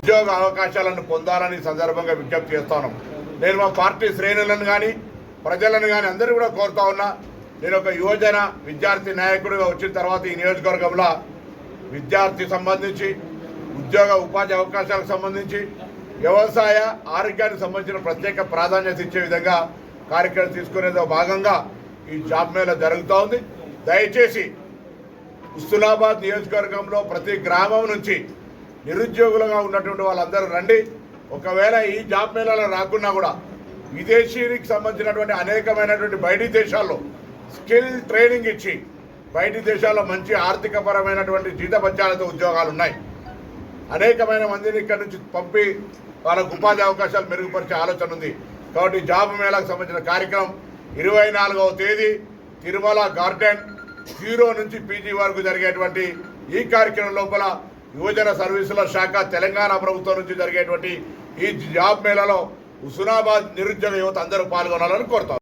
ఉద్యోగ అవకాశాలను పొందాలని సందర్భంగా విజ్ఞప్తి చేస్తాను. నేను మా పార్టీ శ్రేణులను కానీ ప్రజలను కానీ అందరూ కూడా కోరుతా ఉన్నా నేను ఒక యువజన విద్యార్థి నాయకుడిగా వచ్చిన తర్వాత ఈ నియోజకవర్గంలో విద్యార్థి సంబంధించి ఉద్యోగ ఉపాధి అవకాశాలకు సంబంధించి వ్యవసాయ ఆరోగ్యానికి సంబంధించిన ప్రత్యేక ప్రాధాన్యత ఇచ్చే విధంగా కార్యక్రమం తీసుకునేదో భాగంగా ఈ జాబ్ మేళ జరుగుతూ ఉంది దయచేసి హుస్నాబాద్ నియోజకవర్గంలో ప్రతి గ్రామం నుంచి నిరుద్యోగులుగా ఉన్నటువంటి వాళ్ళందరూ రండి. ఒకవేళ ఈ జాబ్ మేళాలో రాకున్నా కూడా విదేశీకి సంబంధించినటువంటి అనేకమైనటువంటి బయటి దేశాల్లో స్కిల్ ట్రైనింగ్ ఇచ్చి బయటి దేశాల్లో మంచి ఆర్థికపరమైనటువంటి జీతపత్యాలతో ఉద్యోగాలు ఉన్నాయి. అనేకమైన మందిని ఇక్కడ నుంచి పంపి వాళ్ళకు ఉపాధి అవకాశాలు మెరుగుపరిచే ఆలోచన ఉంది. కాబట్టి జాబ్ మేళాకు సంబంధించిన కార్యక్రమం ఇరవై నాలుగవ తేదీ తిరుమల గార్డెన్ జీరో నుంచి పీజీ వరకు జరిగేటువంటి ఈ కార్యక్రమం లోపల యువజన సర్వీసుల శాఖ తెలంగాణ ప్రభుత్వం నుంచి జరిగేటువంటి ఈ జాబ్ మేళలో హుస్నాబాద్ నిరుద్యోగ యువత అందరూ పాల్గొనాలని కోరుతాం